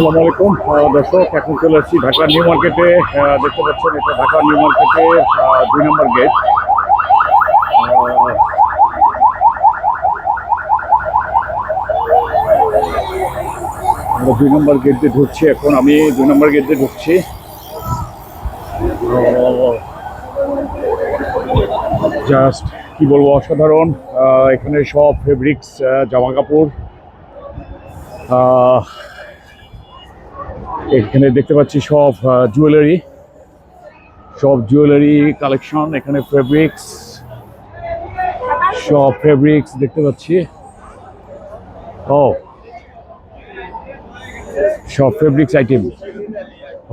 আসসালামু আলাইকুম দর্শক, এখন চলে আসছি ঢাকা নিউ মার্কেটে। দেখতে পাচ্ছেন এটা ঢাকা নিউ মার্কেটে দুই নম্বর গেট। আমরা দুই নম্বর গেট দিয়ে ঢুকছি, এখন আমি দুই নম্বর গেট দিয়ে ঢুকছি জাস্ট কি বলব, অসাধারণ। এখানে সব ফেব্রিক্স জামা কাপড় এখানে দেখতে পাচ্ছি সব জুয়েলারি সব জুয়েলারি কালেকশন এখানে ফেব্রিক্স সব ফেব্রিক্স দেখতে পাচ্ছি। ও সব ফেব্রিক্স আইটেম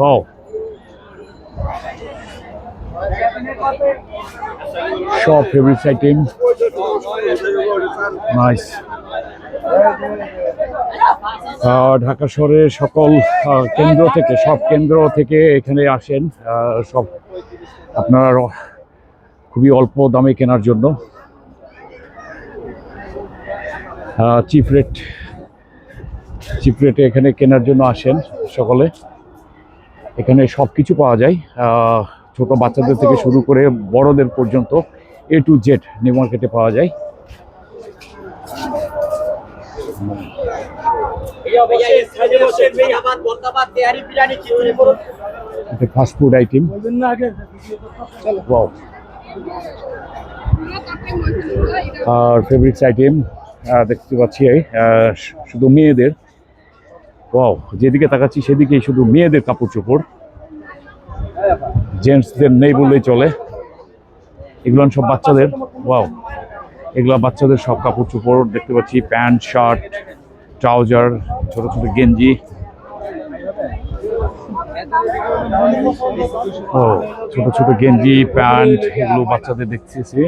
ও সব ফেব্রিক্স আইটেম নাইস ঢাকা শহরের সকল কেন্দ্র থেকে, সব কেন্দ্র থেকে এখানে আসেন। সব আপনারা খুবই অল্প দামে কেনার জন্য। চিপ রেট, চিপ রেটে এখানে কেনার জন্য আসেন সকলে। এখানে সব কিছু পাওয়া যায়। ছোট বাচ্চাদের থেকে শুরু করে বড়দের পর্যন্ত এ টু জেড নিউ মার্কেটে পাওয়া যায়। ফাস্ট ফুড আইটেম আর ফেব্রিক্স আইটেম দেখতে পাচ্ছি শুধু মেয়েদের। ওয়াও যেদিকে তাকাচ্ছি সেদিকেই শুধু মেয়েদের কাপড় চোপড়। জেন্টসদের নেই বললেই চলে। এগুলো সব বাচ্চাদের। ওয়াও এগুলো বাচ্চাদের সব কাপড় চোপড়, দেখতে পাচ্ছি, প্যান্ট, শার্ট, ট্রাউজার, ছোট ছোট গেঞ্জি। ও, ছোট ছোট গেঞ্জি, প্যান্ট, এগুলো বাচ্চাদের দেখতেছি।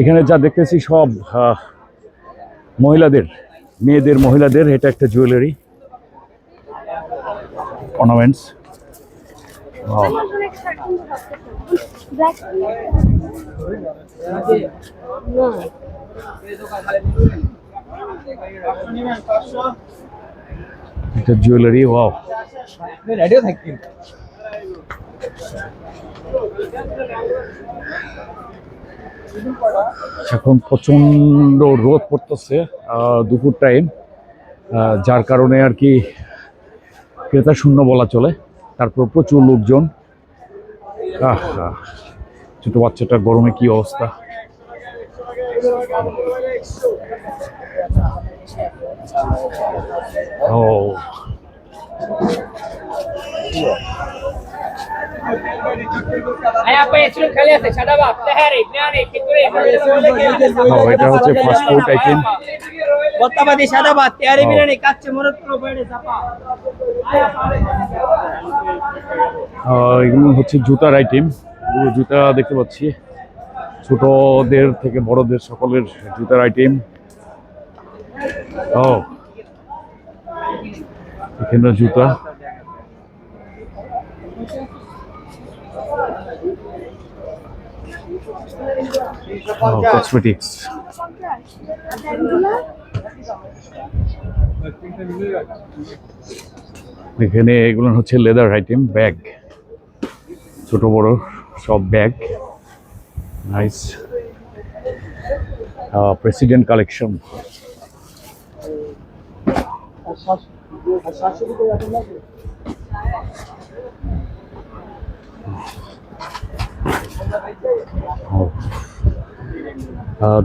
এখানে যা দেখতেছি সব মহিলাদের। মেয়েদের মহিলাদের এটা একটা জুয়েলারি অর্নামেন্টস এটা জুয়েলারি ওয়াও এখন প্রচণ্ড রোদ পড়তেছে দুপুর টাইম যার কারণে আর কি ক্রেতা শূন্য বলা চলে। তারপর প্রচুর লোকজন। ছোট বাচ্চাটা গরমে কি অবস্থা? ও। এটা হচ্ছে আইটেম বত্তাবাদি সাদা ভাত তেহারি ও। বিরিয়ানি কাচ্চে মরদ বেড়ে চাপা। এগুলো হচ্ছে জুতার আইটেম জুতা দেখতে পাচ্ছি। ছোটদের থেকে বড়দের সকলের জুতার আইটেম ও এখানে জুতা। কসমেটিক্স এখানে এগুলো হচ্ছে লেদার আইটেম ব্যাগ ছোট বড় সব ব্যাগ নাইস প্রেসিডেন্ট কালেকশন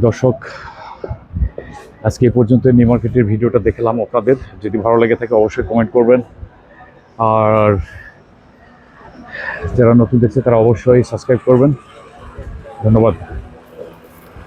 দর্শক, আজকে এই পর্যন্ত নিউ মার্কেটের ভিডিওটা দেখলাম আপনাদের। যদি ভালো লেগে থাকে অবশ্যই কমেন্ট করবেন। আর যারা নতুন দেখছে তারা অবশ্যই সাবস্ক্রাইব করবেন। ধন্যবাদ।